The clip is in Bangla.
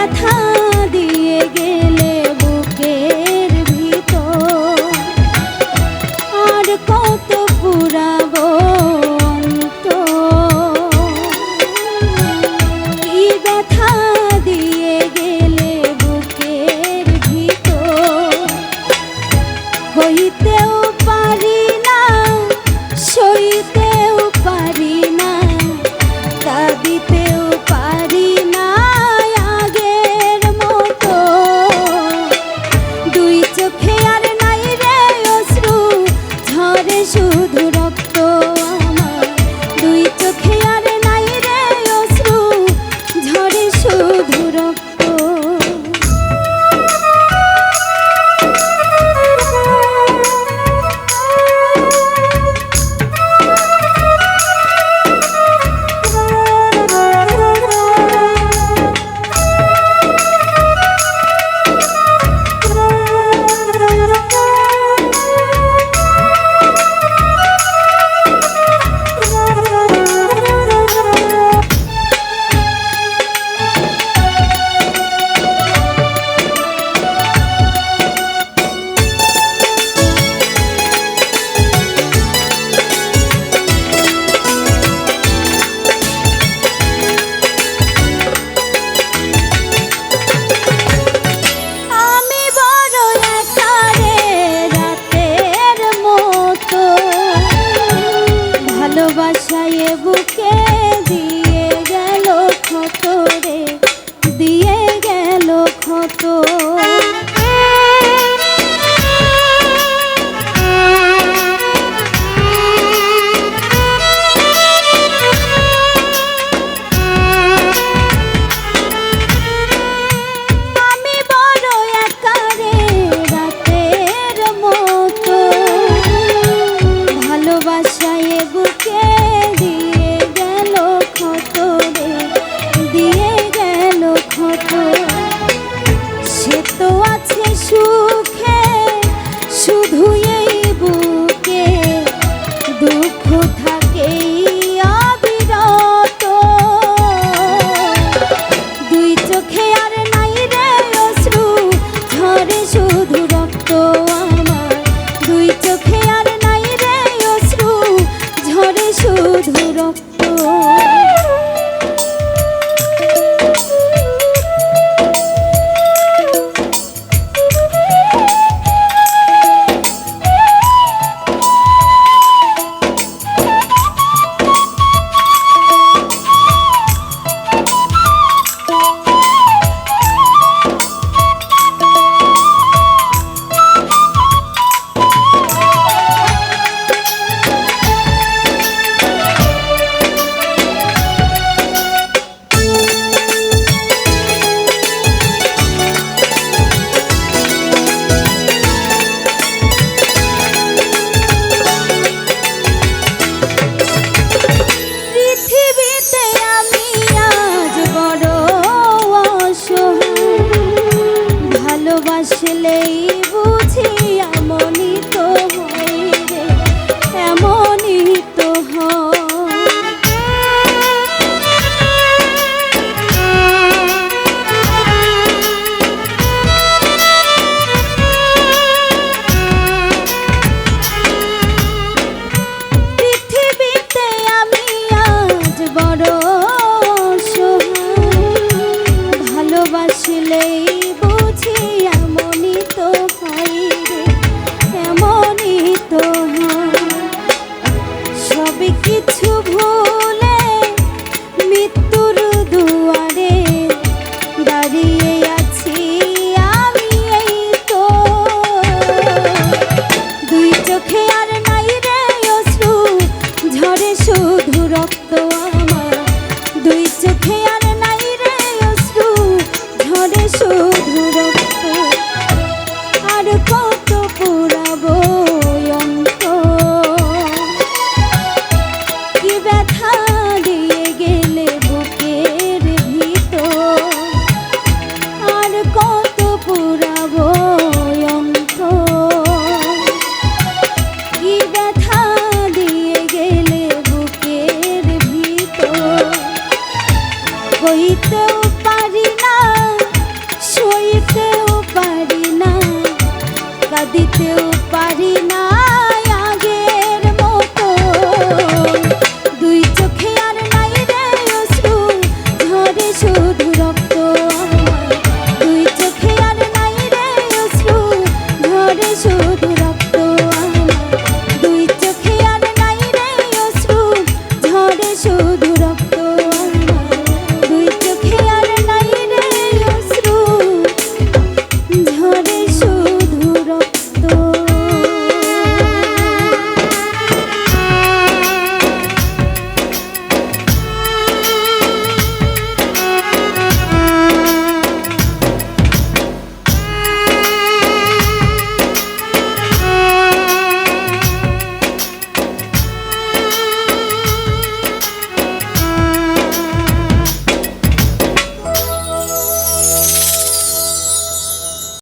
ব্যথা Look. Oh, ভালোবাসলেই কিছু ভুলে মৃত্যুর দুয়ারে দাঁড়িয়ে আছি আমি এই তো। দুই চোখে আর নাই রে অশ্রু ঝরে শুধু রক্ত শুধু